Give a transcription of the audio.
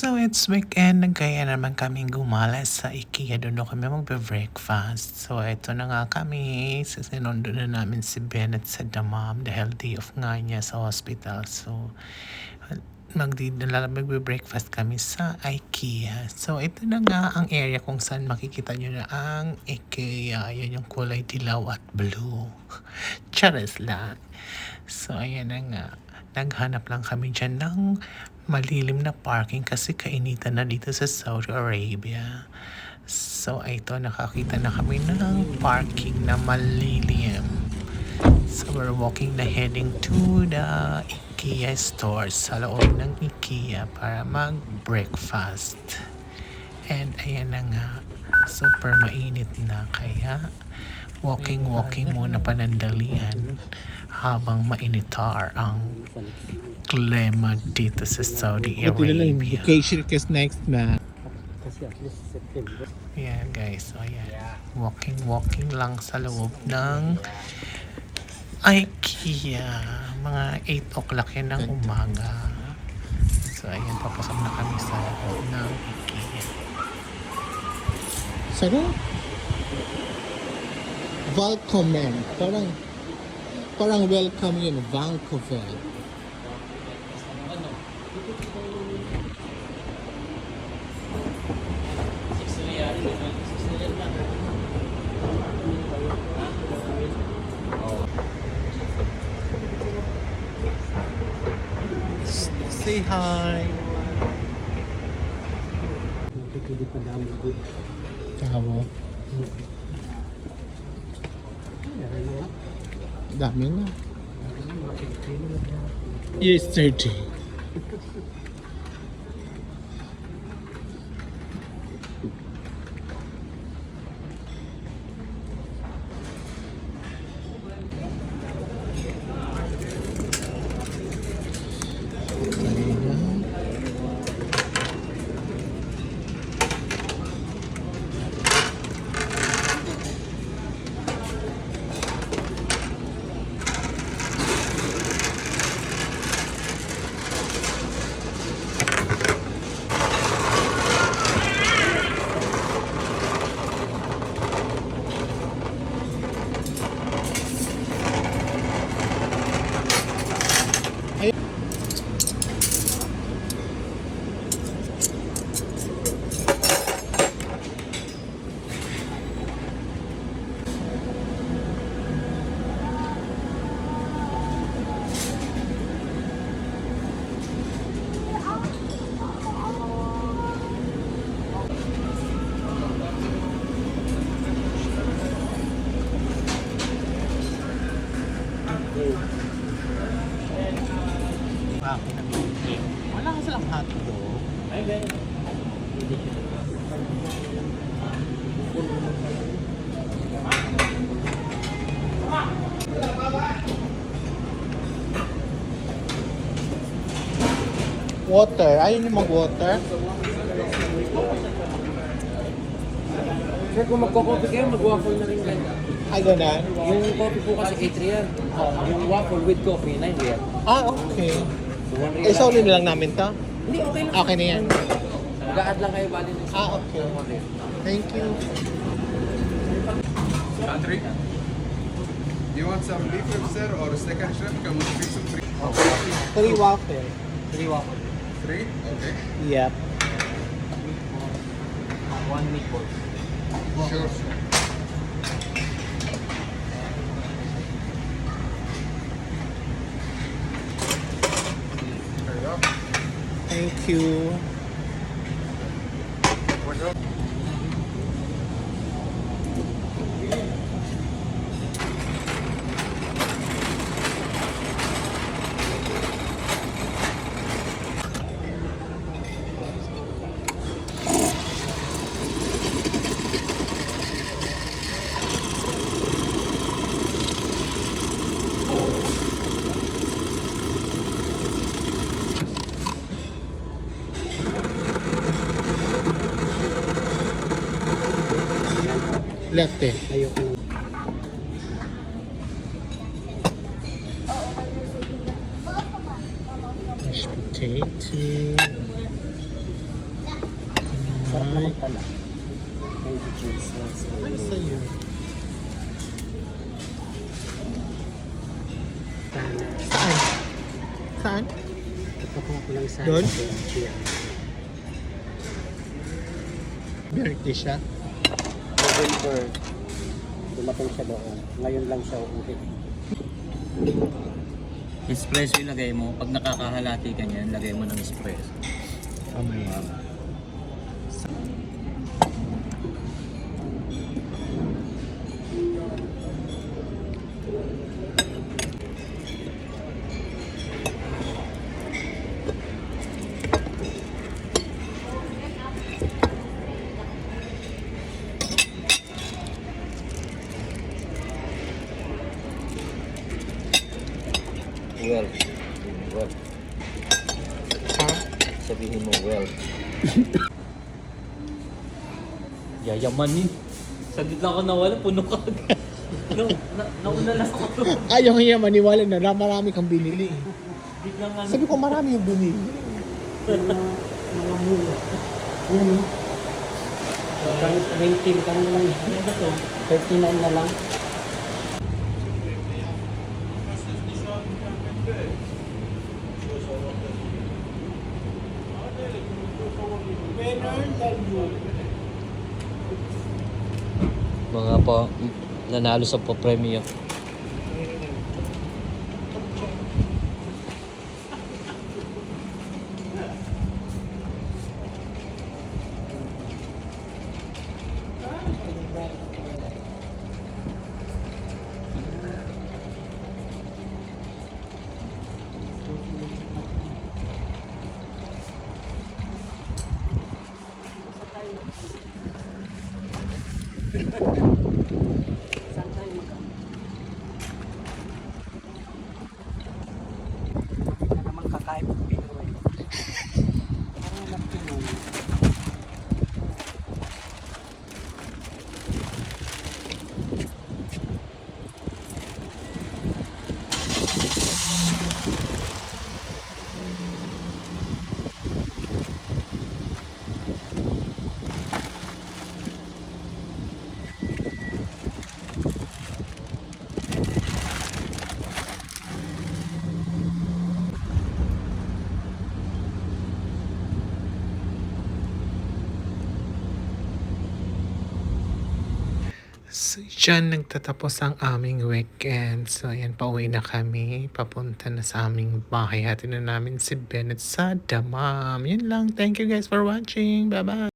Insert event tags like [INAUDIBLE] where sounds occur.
So it's weekend, nagkaya naman kaming gumala sa IKEA. Doon na kami magbe-breakfast. So ito na nga kami. So, sinundo na namin si Bennett sa damam dahil day off nga niya sa hospital. So magdidala magbe-breakfast kami sa IKEA. So ito na nga ang area kung saan makikita nyo na ang IKEA. Yan yung kulay dilaw at blue. [LAUGHS] Charas lang. So ayan na nga. Naghanap lang kami dyan ng malilim na parking kasi kainitan na dito sa Saudi Arabia. So ito nakakita na kami ng parking na malilim. So we're walking na heading to the IKEA store sa loob ng IKEA para mag-breakfast. And ayan na nga, super mainit na kaya walking-walking muna panandalian habang mainitar ang klima dito sa Saudi Ito na lang, Arabia. vacation kasi next na. Kasi at least September. Ayan guys, so ayan. Walking-walking lang sa loob ng IKEA. Mga 8 o'clock yan ng umaga. So ayan, papasok na kami sa loob ng IKEA. Sarap. Welcome Parang, parang welcome yun, Vancouver. Say hi. Pa Dah minum. Lah. Yes, thirty. Water. Ayaw niyo mag-water? Sir, kung magko-coffee kayo, mag-waffle na rin kayo. Ay, ganun. Yung coffee po kasi 8 real. Yung waffle with coffee, 9 real. Ah, okay. So, 1 real. Eh, na lang namin to. Hindi, okay lang. Okay na yan. Mag-a-add lang kayo bali ng Ah, okay. Thank you. Country? Do you want some beef sir, or second shrimp? Come with fix some free. Three waffle. 3 waffle. Three? Okay. Yep. 1 meatball. Sure, sure. There you go. Thank you. Up? Latte. Ayoko. Mashed potato. Ay, pala. Thank you, Jesus. ay sa'yo. Saan? Saan? Papakuha ko lang sa Doon? Siya. November. Dumating siya doon. Ngayon lang siya uuwi. Espresso yung lagay mo. Pag nakakahalati ka niyan, lagay mo ng espresso. Mamaya. Well. [LAUGHS] Yayaman eh. Saglit lang ako nawala, puno ka agad. [LAUGHS] no, na, nauna lang ako. [LAUGHS] Ayaw niya maniwala na na marami kang binili. Biglang ano. Sabi ko marami yung binili. Mga mula. Yan o. Kahit 20 ka na lang. Ano ba to? 39 na lang. Mga pa nanalo sa pa-premium. ちょっと待って。So, dyan nagtatapos ang aming weekend. So, ayan, pauwi na kami. Papunta na sa aming bahay. Hatin na namin si Bennett sa Damam. Yun lang. Thank you guys for watching. Bye-bye.